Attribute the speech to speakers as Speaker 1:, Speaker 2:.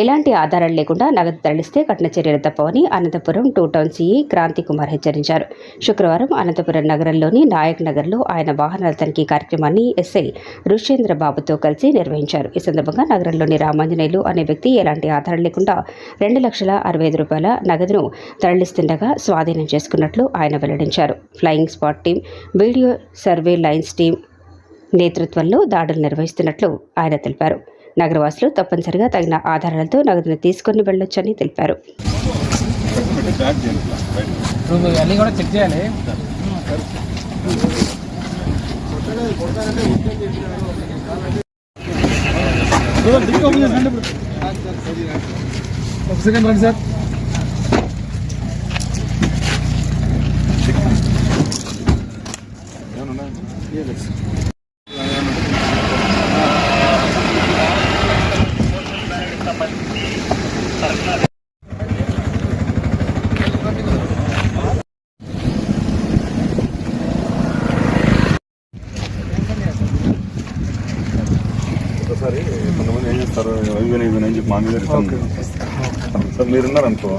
Speaker 1: ఎలాంటి ఆధారాలు లేకుండా నగదు తరలిస్తే కఠిన చర్యలు తప్పవని Anantapur two town CI Kranthi Kumar హెచ్చరించారు. శుక్రవారం అనంతపురం నగరంలోని నాయక్ నగర్లో ఆయన వాహనాల తనిఖీ కార్యక్రమాన్ని ఎస్ఐ రుషేంద్ర బాబుతో కలిసి నిర్వహించారు. ఈ సందర్భంగా నగరంలోని రామాంజనేయులు అనే వ్యక్తి ఎలాంటి ఆధారం లేకుండా రెండు లక్షల అరవై ఐదు రూపాయల నగదును తరలిస్తుండగా స్వాధీనం చేసుకున్నట్లు ఆయన వెల్లడించారు. Flying spot team video surveillance team నేతృత్వంలో దాడులు నిర్వహిస్తున్నట్లు ఆయన తెలిపారు. నగరవాసులు తప్పనిసరిగా తగిన ఆధారాలతో నగదును తీసుకుని వెళ్ళొచ్చని తెలిపారు.
Speaker 2: ఇప్పుడు ఇవన్నీ
Speaker 3: ఒకసారి కొంతమంది ఏం చేస్తారు ఇవన్నీ ఇవన్నీ అని చెప్పి మా మీద రిటర్న్ సార్ మీరున్నారు అనుకో